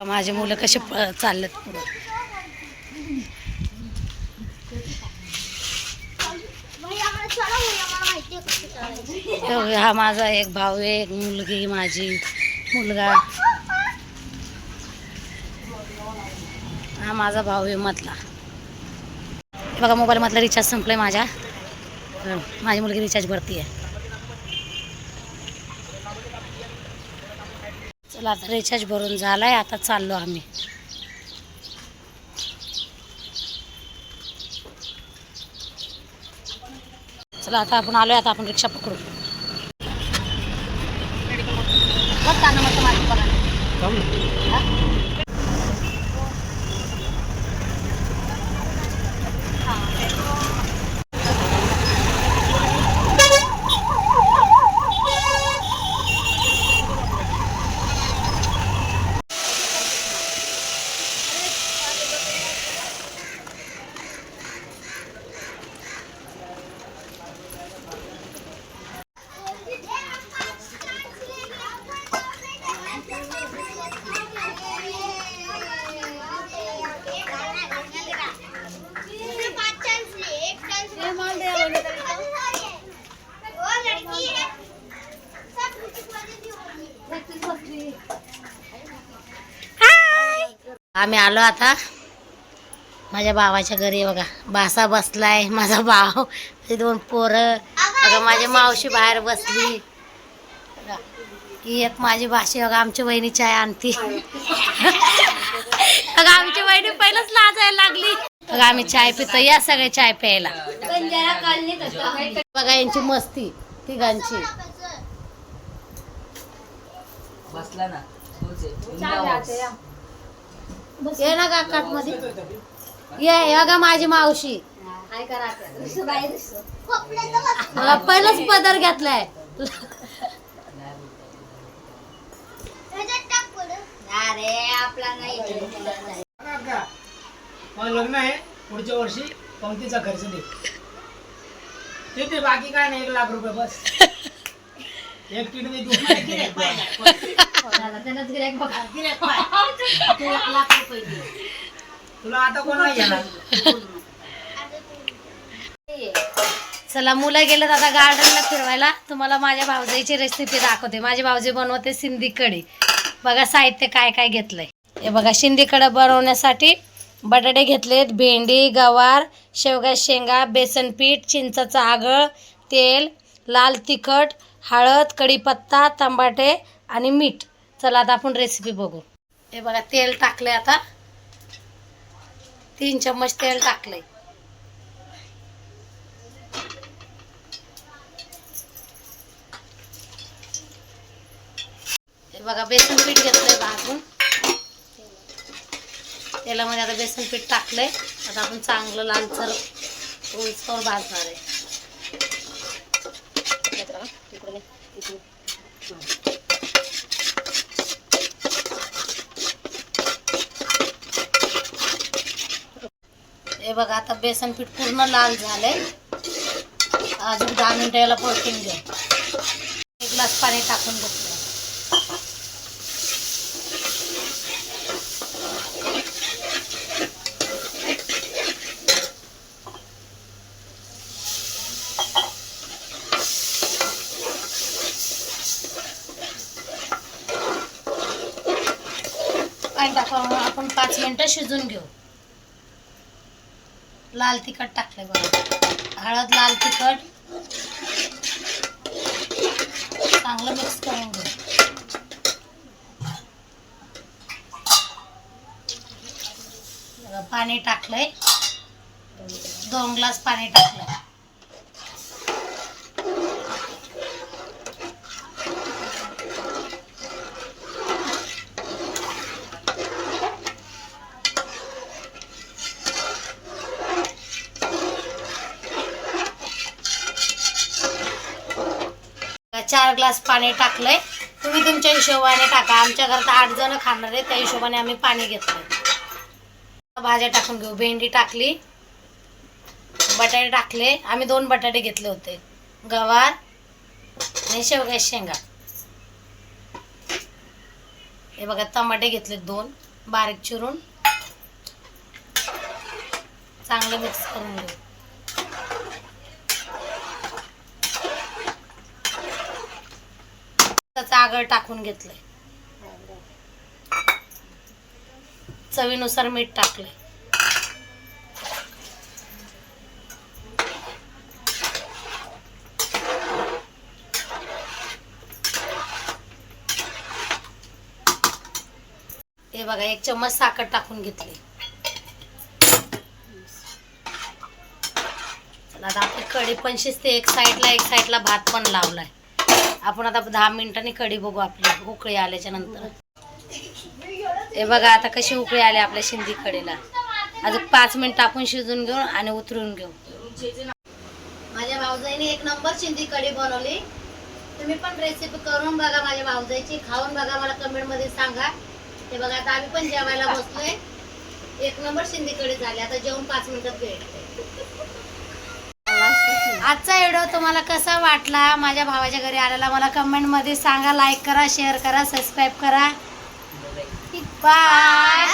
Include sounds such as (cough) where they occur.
माझे मुलं कसे प- चाललेत. पुढं हा माझा एक भाऊ आहे एक मुलगी माझी मुलगा. हा माझा भाऊ आहे मधला. बघा मोबाईलमधला रिचार्ज संपलाय माझ्या. माझी मुलगी रिचार्ज भरती आहे चला आता रिचार्ज भरून झालाय आता चाललो आम्ही. चला आता आपण आलोय आता आपण रिक्षा पकडू. बघ काना मस्त माझी पगार. हा? आम्ही आलो आता. माझ्या भावाच्या घरी बघा. बासा बसलाय माझा भाव हे दोन पोरं. बघा माझी मावशी बाहेर बसली. बघा, ही एक माझी भाषी बघा आमची वहिनी चाय आणती बघा आमची वहिनी पहिलंच लाजायला लागली. बघा आम्ही चाय पितो. या सगळे चाय प्यायला. बघा यांची मस्ती तिघांची. बसला ना. ये ना काकात मध्ये ये हे बघा माझी मावशी. बघा पहिलंच पदर घेतलाय. मला लग्न आहे पुढच्या वर्षी पंक्तीचा खर्च दे. ते ते बाकी काय नाही एक लाख रुपये बस. (laughs) एक किडनी (laughs) तुला आता कोण नाही घेणार चला मुलं गेलेत आता गार्डनला फिरवायला. तुम्हाला माझ्या भावजाईची रेसिपी दाखवते. माझी भावजी बनवते सिंधी कढी. बघा साहित्य काय काय घेतलंय. हे बघा सिंधी कढी बनवण्यासाठी बटाटे घेतलेत भेंडी गवार शेवगा शेंगा बेसन पीठ चिंचाचं आगळ तेल लाल तिखट हळद कढीपत्ता तंबाटे आणि मीठ. चला आता आपण रेसिपी बघू. हे बघा तेल टाकले आता. तीन चम्मच तेल टाकले हे बघा बेसन पीठ घेतलंय भाजून. तेलामध्ये आता बेसन पीठ टाकलंय. आता आपण चांगलं लालसर उलसर भाजणार आहे. हे बघा आता बेसन पीठ पूर्ण लाल झालंय. अजून दहा मिनटं याला परतून घ्या एक ग्लास पाणी टाकून घेतलं. पाणी टाकून आपण पाच मिनिटं शिजून घेऊ. लाल तिखट टाकले बघा. हळद लाल तिखट. चांगलं मिक्स करून घेऊ पाणी टाकलंय. दोन ग्लास पाणी टाकलंय. चार ग्लास पाणी टाकलंय. तुम्ही तुमच्या हिशोबाने टाका. आमच्या घरात आठ जण खाणार आहे त्या हिशोबाने आम्ही पाणी घेतलंय. भाज्या टाकून घेऊ. भेंडी टाकली. बटाटे टाकले. आम्ही दोन बटाटे घेतले होते. गवार आणि शेवग्या शेंगा. हे बघा टमाटे घेतले दोन. बारीक चिरून. चांगलं मिक्स करून घेऊ. आगळ टाकून घेतलंय. चवीनुसार मीठ टाकलंय. हे बघा एक चम्मच साखर टाकून घेतली. आता आपली कढी पण शिजते. एक साईडला एक साईडला भात पण लावलाय. आपण आता दहा मिनिटांनी कढी बघू आपली उकळी आल्याच्यानंतर. हे बघा आता कशी उकळी आली आपल्या शिंदी कढीला. अजून पाच मिनिट आपण शिजून घेऊ आणि उतरून घेऊ. माझ्या भाऊजाईने एक नंबर शिंदी कढी बनवली. तुम्ही पण रेसिपी करून बघा माझ्या भाऊजाईची खाऊन बघा मला कमेंटमध्ये सांगा. ते बघा आता आम्ही पण जेवायला बसलोय. एक नंबर शिंदी कढी झाली. आता जेवण पाच मिनिटात भेटते आजचा व्हिडिओ तुम्हाला कसा वाटला? माझ्या भावाच्या घरी आलेला मला कमेंटमध्ये सांगा लाईक करा शेअर करा सबस्क्राईब करा. बाय